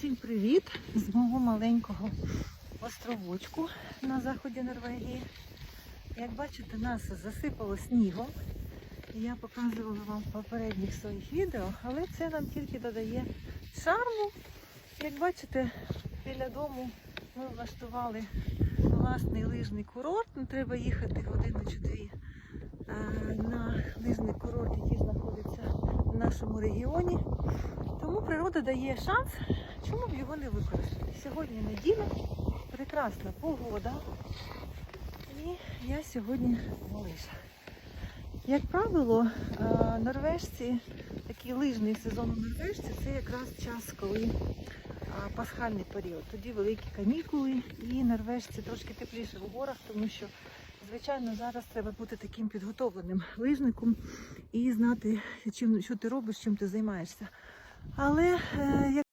Всім привіт з мого маленького островочку на заході Норвегії. Як бачите, нас засипало снігом. Я показувала вам в попередніх своїх відео, але це нам тільки додає шарму. Як бачите, біля дому ми влаштували власний лижний курорт. Ну, треба їхати годину чи дві е, на лижний курорт, який знаходиться в нашому регіоні. Тому природа дає шанс, чому б його не використати. Сьогодні неділя, прекрасна погода. І я сьогодні на. Як правило, е, норвежці, такий лижний сезон у норвежці, це якраз час, коли е, пасхальний період. Тоді великі канікули і норвежці трошки тепліше в горах, тому що, звичайно, зараз треба бути таким підготовленим лижником і знати, чим, що ти робиш, чим ти займаєшся. Але е, як